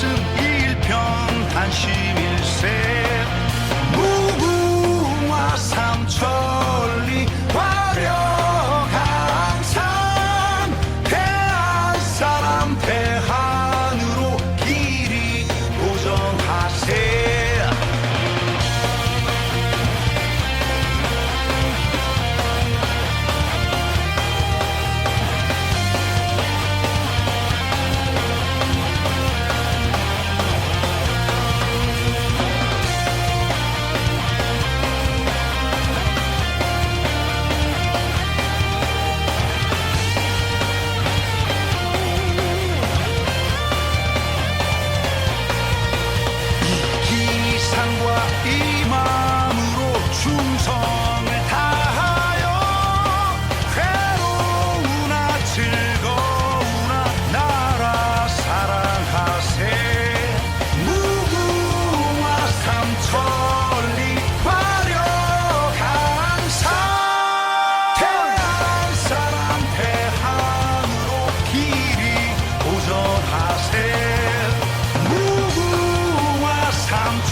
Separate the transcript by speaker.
Speaker 1: 가슴 일평단심일세. 무궁화 삼천리 화려강산. 대한 사람 대한으로 길이 고정하세.